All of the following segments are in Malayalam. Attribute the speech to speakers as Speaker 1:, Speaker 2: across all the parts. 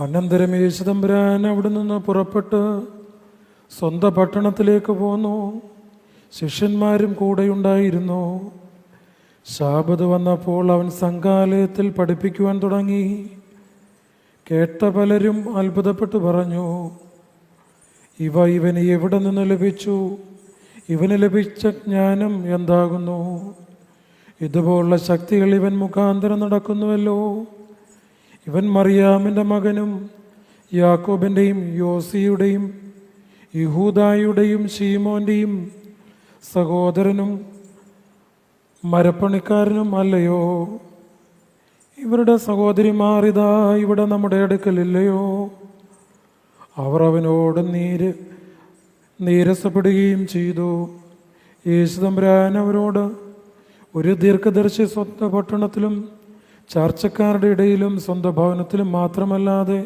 Speaker 1: അനന്തരം യേശുദമ്പുരാൻ അവിടെ നിന്ന് പുറപ്പെട്ട് സ്വന്തം പട്ടണത്തിലേക്ക് പോന്നു. ശിഷ്യന്മാരും കൂടെയുണ്ടായിരുന്നു ശാബത് വന്നപ്പോൾ അവൻ സംഘാലയത്തിൽ പഠിപ്പിക്കുവാൻ തുടങ്ങി. കേട്ട പലരും അത്ഭുതപ്പെട്ടു പറഞ്ഞു ഇവ ഇവന് എവിടെ നിന്ന് ലഭിച്ചു? ഇവന് ലഭിച്ച ജ്ഞാനം എന്താകുന്നു? ഇതുപോലുള്ള ശക്തികൾ ഇവൻ മുഖാന്തരം നടക്കുന്നുവല്ലോ. ഇവൻ മറിയാമിന്റെ മകനും യാക്കോബിന്റെയും യോസിയുടെയും യഹൂദായുടെയും ഷീമോന്റെയും സഹോദരനും മരപ്പണിക്കാരനും അല്ലയോ? ഇവരുടെ സഹോദരി ഇതാ ഇവിടെ നമ്മുടെ അടുക്കലില്ലയോ? അവർ അവനോട് നീര് നീരസപ്പെടുകയും ചെയ്തു. യേശുദമ്പുരാൻ അവരോട് ഒരു ദീർഘദർശി സ്വന്തം പട്ടണത്തിലും ചർച്ചക്കാരുടെ ഇടയിലും സ്വന്തം ഭവനത്തിലും മാത്രമല്ലാതെ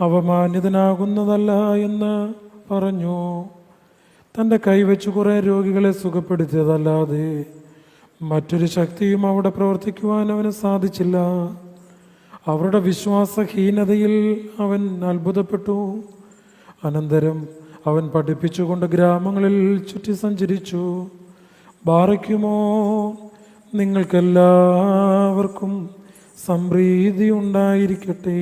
Speaker 1: അവമാന്യതനാകുന്നതല്ല എന്ന് പറഞ്ഞു. തന്റെ കൈവച്ച് കുറേ രോഗികളെ സുഖപ്പെടുത്തിയതല്ലാതെ മറ്റൊരു ശക്തിയും അവിടെ പ്രവർത്തിക്കുവാൻ അവന് സാധിച്ചില്ല. അവരുടെ വിശ്വാസഹീനതയിൽ അവൻ അത്ഭുതപ്പെട്ടു. അനന്തരം അവൻ പഠിപ്പിച്ചുകൊണ്ട് ഗ്രാമങ്ങളിൽ ചുറ്റി സഞ്ചരിച്ചു ബാറയ്ക്കുമോ നിങ്ങൾക്കെല്ലാവർക്കും സംപ്രീതി ഉണ്ടായിരിക്കട്ടെ.